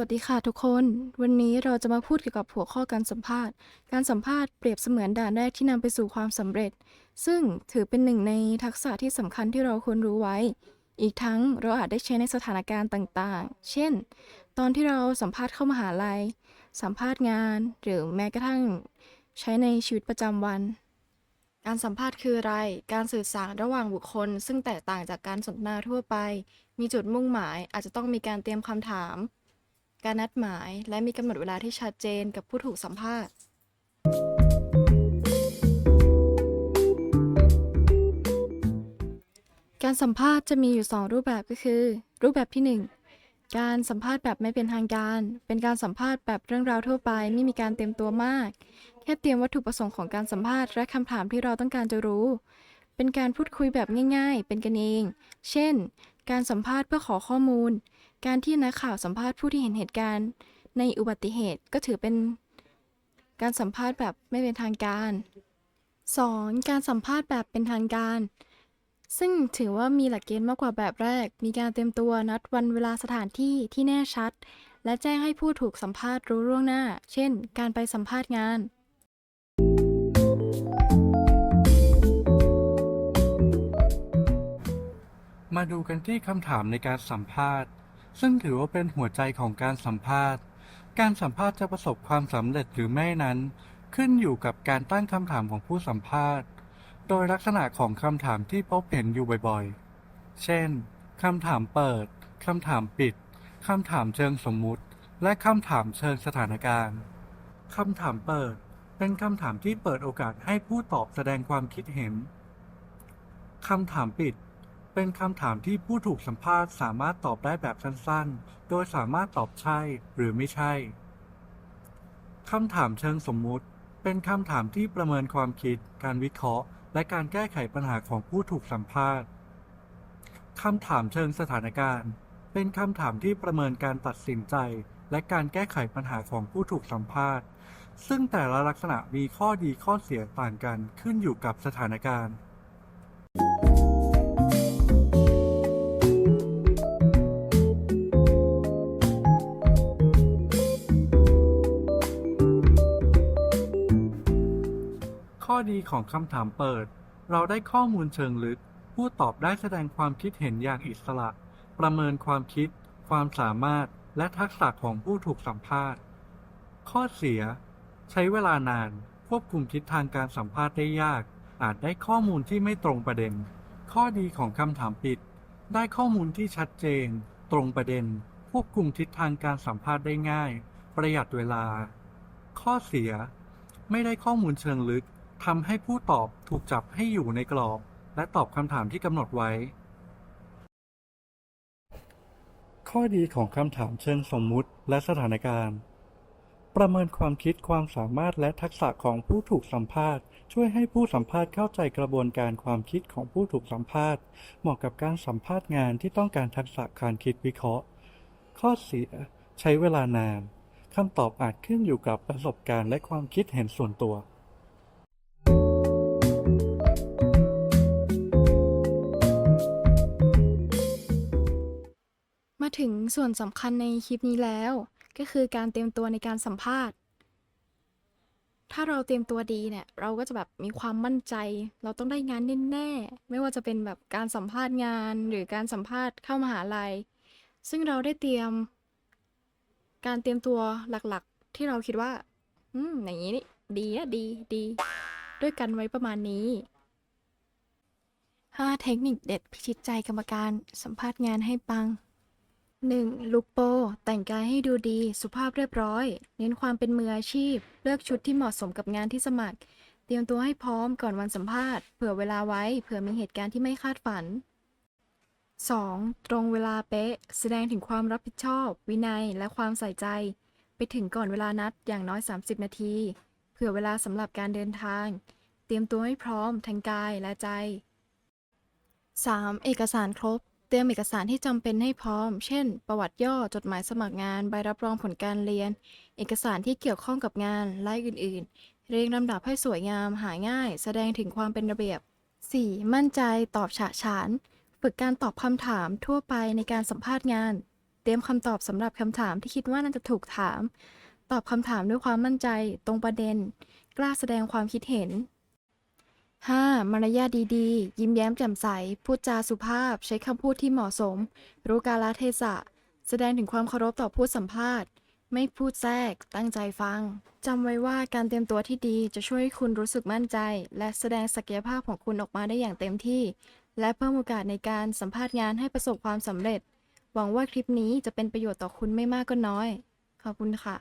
วัสดีค่ะทุกคน วันนี้เราจะมาพูดเกี่ยวกับหัวข้อการสัมภาษณ์ การสัมภาษณ์เปรียบเสมือนด่านแรกที่นำไปสู่ความสำเร็จ ซึ่งถือเป็นหนึ่งในทักษะที่สำคัญที่เราควรรู้ไว้ อีกทั้งเราอาจได้ใช้ในสถานการณ์ต่างๆ เช่น ตอนที่เราสัมภาษณ์เข้ามหาลัย สัมภาษณ์งาน หรือแม้กระทั่ง ใช้ในชีวิตประจำวัน การสัมภาษณ์คืออะไร การสื่อสารระหว่างบุคคล ซึ่งแตกต่างจากการสนทนาทั่วไป มีจุดมุ่งหมายอาจจะต้องมีการเตรียมคำถาม การนัดหมาย และมีกำหนดเวลาที่ชัดเจนกับผู้ถูกสัมภาษณ์ การสัมภาษณ์จะมีอยู่ 2 รูปแบบก็คือ รูปแบบที่ 1 การสัมภาษณ์แบบไม่เป็นทางการ เป็นการสัมภาษณ์แบบเรื่องราวทั่วไป ไม่มีการเตรียมตัวมาก แค่เตรียมวัตถุประสงค์ของการสัมภาษณ์และคำถามที่เราต้องการจะรู้ เป็นการพูดคุยแบบง่าย ๆ เป็นกันเอง เช่น การสัมภาษณ์เพื่อขอข้อมูล การที่นักข่าวสัมภาษณ์ผู้ที่เห็นเหตุการณ์ในอุบัติเหตุก็ถือเป็นการสัมภาษณ์แบบไม่เป็นทางการ 2. การสัมภาษณ์แบบเป็นทางการ ซึ่งถือว่ามีหลักเกณฑ์มากกว่าแบบแรก มีการเตรียมตัวนัดวันเวลาสถานที่ที่แน่ชัด และแจ้งให้ผู้ถูกสัมภาษณ์รู้ล่วงหน้า เช่น การไปสัมภาษณ์งานมาดูกันที่คำถามในการสัมภาษณ์ ซึ่งถือว่าเป็นหัวใจของการสัมภาษณ์ การสัมภาษณ์จะประสบความสำเร็จหรือไม่นั้น ขึ้นอยู่กับการตั้งคำถามของผู้สัมภาษณ์ โดยลักษณะของคำถามที่พบเห็นอยู่บ่อยๆ เช่นคำถามเปิดคำถามปิดคำถามเชิงสมมุติ และคำถามเชิงสถานการณ์คำถามเปิด เป็นคำถามที่เปิดโอกาสให้ผู้ตอบแสดงความคิดเห็นคำถามปิด เป็นคำถามที่ผู้ถูกสัมภาษณ์สามารถตอบได้แบบสั้นๆ โดยสามารถตอบใช่หรือไม่ใช่ คำถามเชิงสมมุติ เป็นคำถามที่ประเมินความคิด การวิเคราะห์ และการแก้ไขปัญหาของผู้ถูกสัมภาษณ์ คำถามเชิงสถานการณ์ เป็นคำถามที่ประเมินการตัดสินใจ และการแก้ไขปัญหาของผู้ถูกสัมภาษณ์ ซึ่งแต่ละลักษณะมีข้อดีข้อเสียต่างกันขึ้นอยู่กับสถานการณ์ ข้อดีของคำถามเปิด เราได้ข้อมูลเชิงลึก ผู้ตอบได้แสดงความคิดเห็นอย่างอิสระ ประเมินความคิด ความสามารถ และทักษะของผู้ถูกสัมภาษณ์ ข้อเสีย ใช้เวลานาน ควบคุมทิศทางการสัมภาษณ์ได้ยาก อาจได้ข้อมูลที่ไม่ตรงประเด็น ข้อดีของคำถามปิด ได้ข้อมูลที่ชัดเจน ตรงประเด็น ควบคุมทิศทางการสัมภาษณ์ได้ง่าย ประหยัดเวลา ข้อเสีย ไม่ได้ข้อมูลเชิงลึก ทำให้ผู้ตอบถูกจับให้อยู่ในกรอบ และตอบคำถามที่กำหนดไว้ ข้อดีของคำถามเชิงสมมุติและสถานการณ์ ประเมินความคิดความสามารถและทักษะของผู้ถูกสัมภาษณ์ ช่วยให้ผู้สัมภาษณ์เข้าใจกระบวนการความคิดของผู้ถูกสัมภาษณ์ เหมาะกับการสัมภาษณ์งานที่ต้องการทักษะการคิดวิเคราะห์ ข้อเสียใช้เวลานานคำตอบอาจขึ้นอยู่กับประสบการณ์และความคิดเห็นส่วนตัว ถึงส่วนสำคัญในคลิปนี้แล้ว ก็คือการเตรียมตัวในการสัมภาษณ์ ถ้าเราเตรียมตัวดีเนี่ยเราก็จะแบบมีความมั่นใจ เราต้องได้งานแน่ๆไม่ว่าจะเป็นแบบการสัมภาษณ์งาน หรือการสัมภาษณ์เข้ามหาลัย ซึ่งเราได้เตรียม การเตรียมตัวหลักๆ ที่เราคิดว่า อืมอย่างนี้นี่ดีอะดีดี ด้วยกันไว้ประมาณนี้ 5 เทคนิคเด็ดพิชิตใจกรรมการสัมภาษณ์งานให้ปัง 1. ลุคโป แต่งกายให้ดูดี สุภาพเรียบร้อย เน้นความเป็นมืออาชีพ เลือกชุดที่เหมาะสมกับงานที่สมัคร เตรียมตัวให้พร้อมก่อนวันสัมภาษณ์ เผื่อเวลาไว้ เผื่อมีเหตุการณ์ที่ไม่คาดฝัน 2. ตรงเวลาเป๊ะ แสดงถึงความรับผิดชอบ วินัย และความใส่ใจ ไปถึงก่อนเวลานัดอย่างน้อย 30 นาที เผื่อเวลาสำหรับการเดินทาง เตรียมตัวให้พร้อมทั้งกายและใจ 3. เอกสารครบ เตรียมเอกสารที่จำเป็นให้พร้อม เช่น ประวัติย่อ จดหมายสมัครงาน ใบรับรองผลการเรียน เอกสารที่เกี่ยวข้องกับงาน และอื่น ๆ เรียงลำดับให้สวยงาม หาง่าย แสดงถึงความเป็นระเบียบ 4. มั่นใจ ตอบฉะฉาน ฝึกการตอบคำถามทั่วไปในการสัมภาษณ์งาน เตรียมคำตอบสำหรับคำถามที่คิดว่าน่าจะถูกถาม ตอบคำถามด้วยความมั่นใจ ตรงประเด็น กล้าแสดงความคิดเห็น 5. มารยาทดีๆ ยิ้มแย้มแจ่มใส พูดจาสุภาพ ใช้คำพูดที่เหมาะสม รู้กาลเทศะ แสดงถึงความเคารพต่อผู้สัมภาษณ์ ไม่พูดแทรก ตั้งใจฟัง จำไว้ว่าการเตรียมตัวที่ดีจะช่วยให้คุณรู้สึกมั่นใจ และแสดงศักยภาพของคุณออกมาได้อย่างเต็มที่ และเพิ่มโอกาสในการสัมภาษณ์งานให้ประสบความสำเร็จ หวังว่าคลิปนี้จะเป็นประโยชน์ต่อคุณไม่มากก็น้อย ขอบคุณค่ะ